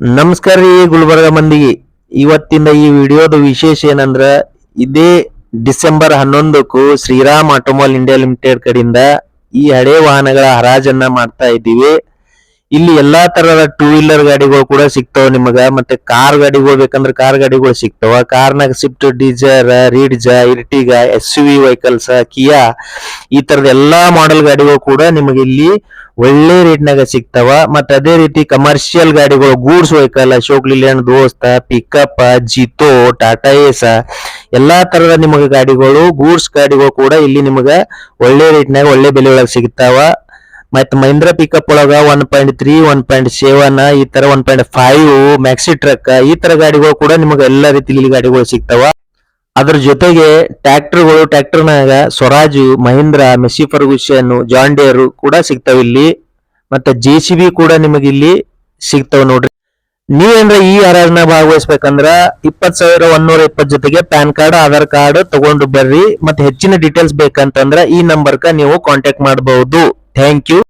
ನಮಸ್ಕಾರ ರೀ ಗುಲ್ಬರ್ಗ ಮಂದಿಗೆ. ಇವತ್ತಿಂದ ಈ ವಿಡಿಯೋದ ವಿಶೇಷ ಏನಂದ್ರ, ಇದೇ ಡಿಸೆಂಬರ್ ಹನ್ನೊಂದಕ್ಕೂ ಶ್ರೀರಾಮ್ ಆಟೋಮೊಬೈಲ್ ಇಂಡಿಯಾ ಲಿಮಿಟೆಡ್ ಕಡೆಯಿಂದ ಈ ಹಳೆ ವಾಹನಗಳ ಹರಾಜನ್ನ ಮಾಡ್ತಾ ಇದ್ದೀವಿ. ಇಲ್ಲಿ ಎಲ್ಲಾ ತರದ ಟೂ ವೀಲರ್ ಗಾಡಿಗಳು ಕೂಡ ಸಿಗ್ತಾವ ನಿಮಗ, ಮತ್ತೆ ಕಾರ್ ಗಾಡಿಗಳು ಬೇಕಂದ್ರೆ ಕಾರ್ ಗಾಡಿಗಳು ಸಿಗ್ತಾವ. ಕಾರ್ನಾಗ Swift Dzire Ritz Ertiga S V vehicles Kia ಈ ತರದ ಎಲ್ಲಾ ಮಾಡೆಲ್ ಗಾಡಿಗಳು ಕೂಡ ನಿಮಗೆ ಇಲ್ಲಿ ಒಳ್ಳೆ ರೇಟ್ ನಾಗ ಸಿಗ್ತಾವ. ಮತ್ತೆ ಅದೇ ರೀತಿ ಕಮರ್ಷಿಯಲ್ ಗಾಡಿಗಳು ಗೂಡ್ಸ್ ವೆಹಿಕಲ್ ಅಶೋಕ್ ಲಿಲ್ಯಾಂಡ್ ದೋಸ್ತ ಪಿಕಪ್ ಜಿತೋ ಟಾಟಾ ಏಸ ಎಲ್ಲಾ ತರದ ನಿಮಗೆ ಗಾಡಿಗಳು ಗೂಡ್ಸ್ ಗಾಡಿಗಳು ಕೂಡ ಇಲ್ಲಿ ನಿಮಗ ಒಳ್ಳೆ ರೇಟ್ ನಾಗ, ಒಳ್ಳೆ ಬೆಲೆ ಒಳಗೆ ಸಿಗ್ತಾವ. ಮತ್ ಮಹೀಂದ್ರ ಪಿಕಪ್ ಒಳಗ one point three one point seven ಈ ತರ one point five maxi truck ಈ ತರ ಗಾಡಿಗಳು ಕೂಡ ನಿಮಗೆ ಎಲ್ಲಾ ರೀತಿ ಇಲ್ಲಿ ಗಾಡಿಗಳು ಸಿಗ್ತಾವ. ಅದ್ರ ಜೊತೆಗೆ ಟ್ರ್ಯಾಕ್ಟರ್ಗಳು ಟ್ರ್ಯಾಕ್ಟರ್ನಾಗ Swaraj, Mahindra, Massey Ferguson John ಕೂಡ ಸಿಗ್ತಾವ ಇಲ್ಲಿ. ಮತ್ತೆ ಜೆ ಸಿ ಬಿ ಕೂಡ ನಿಮಗೆ ಇಲ್ಲಿ ಸಿಗ್ತಾವ ನೋಡ್ರಿ. ನೀವೇನ್ರ ಈ ಹರಾಜ್ನ ಭಾಗವಹಿಸ್ಬೇಕಂದ್ರ ಇಪ್ಪತ್ ಸಾವಿರ ಒಂದೂರ ಇಪ್ಪತ್ ಜೊತೆಗೆ ಪ್ಯಾನ್ ಕಾರ್ಡ್, ಆಧಾರ್ ಕಾರ್ಡ್ ತಗೊಂಡು ಬರ್ರಿ. ಮತ್ತೆ ಹೆಚ್ಚಿನ ಡೀಟೇಲ್ಸ್ ಬೇಕಂತಂದ್ರ ಈ ನಂಬರ್ಕ ನೀವು ಕಾಂಟ್ಯಾಕ್ಟ್ ಮಾಡಬಹುದು. Thank you